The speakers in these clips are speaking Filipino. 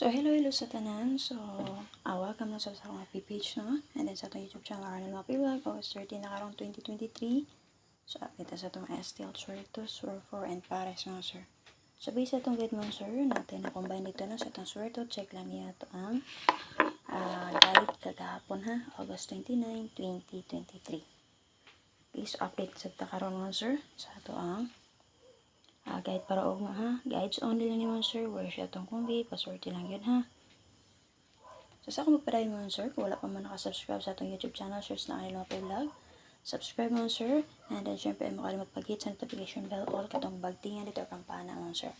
So, hello, hello sa tanan. So, uh, welcome na sa sa mga page no? And then sa itong YouTube channel, Arnold Mapi Vlog, August 13 na karong 2023. So, update sa itong STL Suerto, Surfor, and Pares mga sir. So, based sa itong guide mga sir, natin na-combine dito na sa itong Suerto. Check lang niya ito ang uh, guide kagahapon ha, August 29, 2023. Please update sa ito karon mga sir, sa ito ang uh, guide para og nga ha? Guides only lang naman sir. Where siya tong kumbi paswerte lang yun ha? So sa akong magpaday mo sir kung wala pa man nakasubscribe sa atong youtube channel search na kanila mga vlog. Subscribe mo sir. And then syempre ay makalimot pag-hit sa notification bell all katong bagtingan dito kampana mo sir.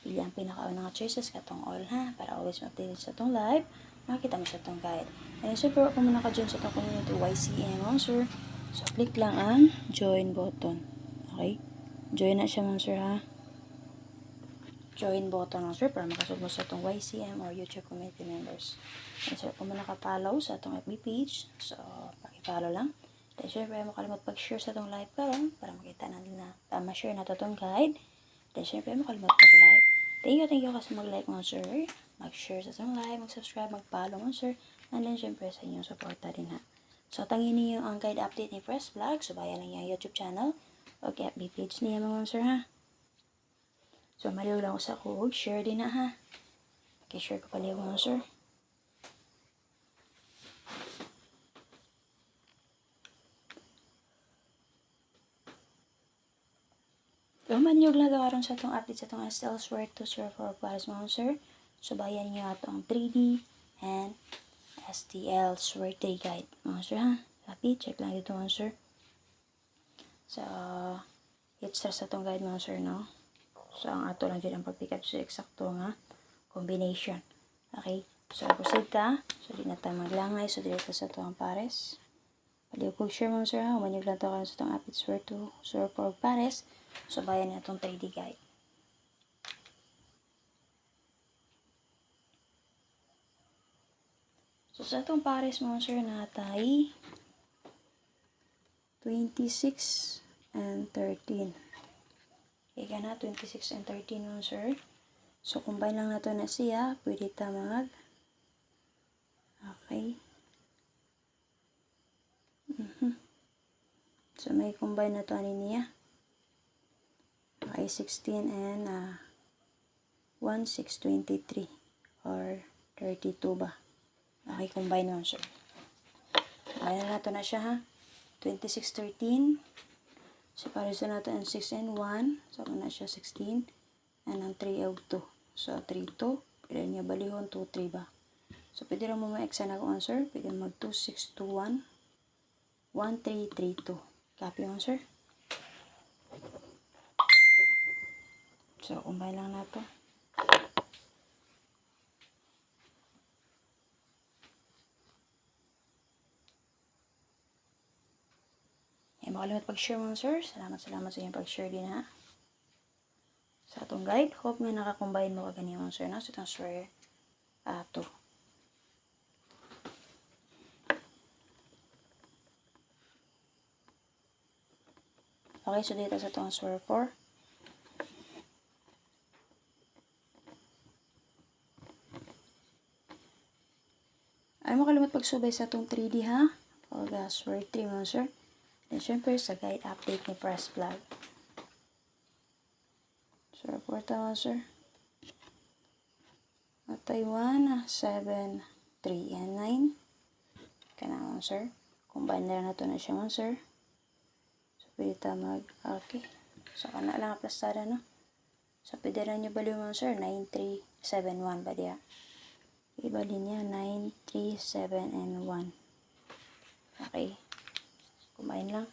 Pili ang pinakaunang nga choices katong all ha? Para always ma-update sa atong live makita mo sa atong guide. And then super kung mo naka-join sa atong community YCM mo sir. So click lang ang join button. Okay Join na siya mga sir ha. Join button mga sir para makasub mo sa itong YCM or YouTube community members. And sir, kung mo nakapollow sa itong FB page, so pakipollow lang. Then syempre, mo kalimot pag-share sa itong live karon para makita na na uh, ma-share na itong guide. Then syempre, mo kalimot pag-like. Thank you, thank you kasi mag-like mga sir. Mag-share sa itong live, mag-subscribe, mag-follow mga sir. And then syempre sa inyong suporta din ha. So, tangin niyo ang guide update ni Press Vlog. Subayan lang yung YouTube channel. Okay, FB page niya mga sir ha. So, maliw lang ako sa kog. Share din na ha. Okay, share ko pala mga sir. So, maniyog lang karon sa itong update sa itong Swear to Sir for Paris mga sir. So, bayan niyo itong 3D and STL Swear Day Guide mga sir ha. Happy, check lang dito mga sir. So, it's sa itong guide mga sir, no? So, ang ato lang dyan ang pag-pick up sa eksakto nga combination. Okay? So, proceed ka. So, di na tayo maglangay. So, dito sa itong pares. Pwede ko share mga sir, ha? Umanyog lang ito sa itong apit swear to sir for pares. So, bayan na itong 3D guide. So, sa itong pares mga sir, natay 26 and 13. Ika na, 26 and 13 nun, sir. So, combine lang na to na siya. Pwede ta mag Okay. Mm -hmm. So, may combine na to ani niya. Okay, 16 and uh, 1, 6, 23 or 32 ba? Okay, combine nun, sir. Combine na to na siya, ha? 2613. So, para sa natin ang 6 and 1. So, na siya 16. And ang 3 and 2. So, 3, 2. Pwede niya balihon, 2, 3 ba? So, pwede rin mo ma-exam ako answer. Pwede mag 2, 6, 2, 1. 1, 3, 3, 2. Copy sir. So, kumbay lang na to. Ay, makalimot pag-share mga sir. Salamat, salamat sa inyong pag-share din ha. Sa atong guide, hope nga nakakombine mo ka mga sir na sa itong swear uh, to. Okay, so dito sa itong swear 4. Ay, makalimot pagsubay sa itong 3D ha. O, uh, swear 3 mga sir. Then, syempre, sa guide update ni Press Vlog. Report ako, sir. At Taiwan, 7, 3, and 9. Kailangan, sir. Combine na na ito na siya, sir. So, pwede ta mag, okay. So, kana lang aplastada, no? So, pwede na nyo baliw mo, sir. 9, 3, 7, 1 ba diya? Ibali niya, 9, 3, 7, and 1. Okay. Kumain lang.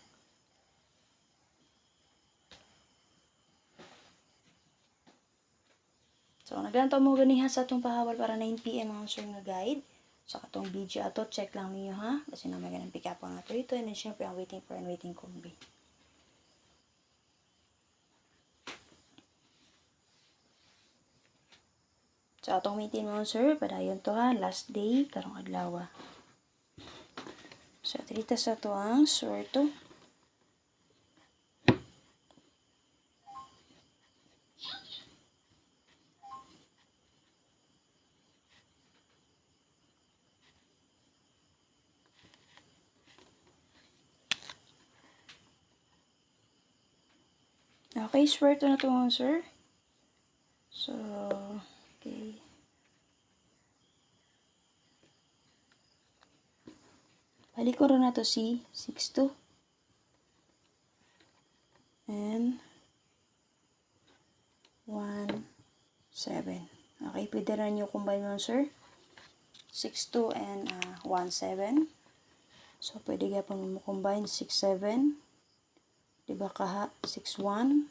So, naglantaw mo ganiha sa itong pahawal para 9pm ang sir nga guide. So, katong video ato, check lang niyo ha. Kasi na may ganang pick up ang ato ito. And then, syempre, ang waiting for and waiting combi. So, atong meeting mo, sir, padayon to ha. Last day, karong adlaw. So, dito sa to ang sorto. Okay, swear to na to, sir. So, Rin na to si 6 and 1, 7. Okay, pwede rin nyo combine mo, sir. 6, 2, and uh, 1, 7. So, pwede ka pang combine 6, 7. Diba ka 6, 1.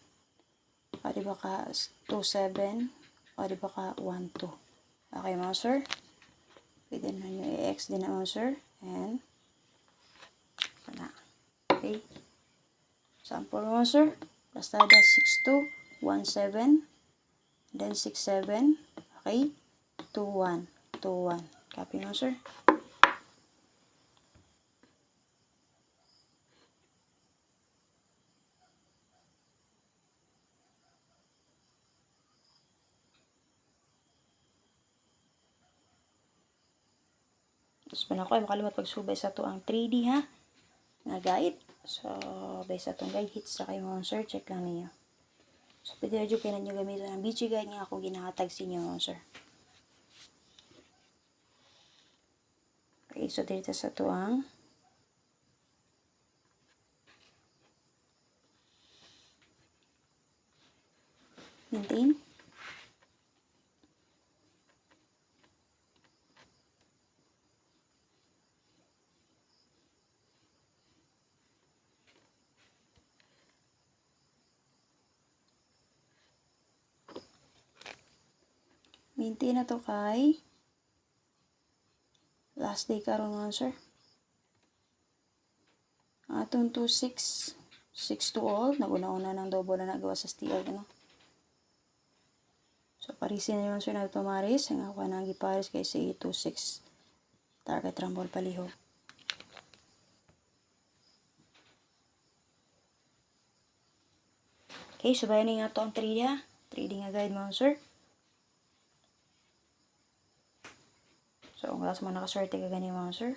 O, diba ka 2, 7. O, diba ka 1, 2. Okay, mga sir. Pwede na nyo i-x din na, mga sir. And. Okay. Sample mo, sir. Lastada 6, 2, 1, 7. Then 6, 7. Okay. 2, 1. 2, 1. Copy mo, sir. Tapos pa na ako ay makalimot pagsubay sa to ang 3D ha. Nga guide. So, based sa itong guide hits sa kayo mga sir, check lang ninyo. So, pwede na dyan pinag nyo gamitin ng BG guide nga ako ginakatag sa inyo mga sir. Okay, so dito sa to ang maintain. Maintain na to kay last day karon nga sir. Atong 26 6 to all naguna-una ng double na nagawa sa steel ano. So parisin naman sir na tumaris ang ako nang giparis kay sa 26 target rumble palihog. Okay, so, nga to ang 3D ha. 3D nga guide mo sir. So, kung kaso mo nakaswerte ka ganyan mga sir.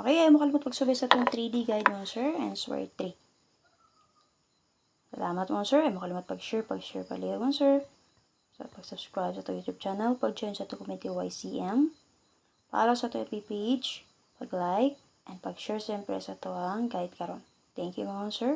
Okay, ayaw mo kalimut pagsubay sa itong 3D guide mo, sir, and swear 3. Salamat mo, sir. Ayaw mo kalimut pag-share, pag-share paliw mo, sir. So, pag-subscribe sa itong YouTube channel, pag-join sa itong community YCM, follow sa itong page, pag-like, and pag-share siyempre sa itong guide karon. Thank you, mga sir.